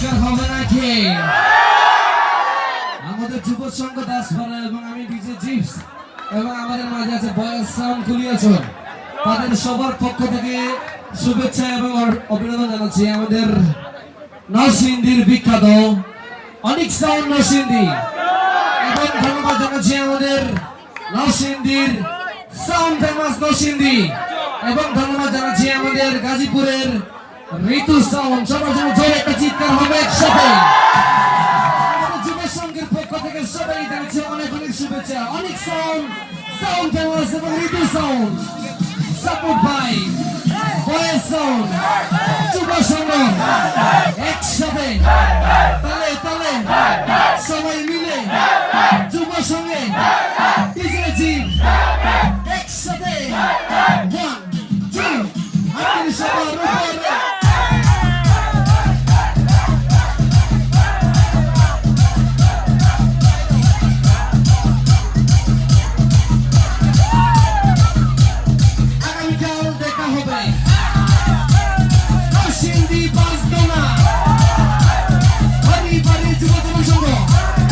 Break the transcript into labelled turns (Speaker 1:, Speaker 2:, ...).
Speaker 1: চিৎকার হবে নাকি আমাদের যুব সংঘ দাসপাড়া এবং আমি ডিজে চিপস এবং আমাদের মাঝে আছে বয়স সাউন্ড কুলিয়াছন তাদের সবার পক্ষ থেকে শুভেচ্ছা এবং অভিনন্দন জানাচ্ছি। আমাদের নরসিংদীর বিখ্যাত অনেক সাউন্ড নরসিংদী। এবং ধন্যবাদ জানাচ্ছি আমাদের নরসিংদীর সাউন্ড ফেমাস নরসিংদী। এবং ধন্যবাদ জানাচ্ছি আমাদের গাজীপুরের ঋতু সাউন্ড। সবার জন্য অনেক অনেক শুভেচ্ছা, অনেক সাউন্ড সাউন্ড চ্যানেলস এবং সাউন্ড সাপোর্ট ভাই সাউন্ড যুব সংঘ একসাথে, তালে তালে, সবাই মিলে যুব সঙ্গে ডিজেজি একসাথে ওয়ান টু আপনি Jungle.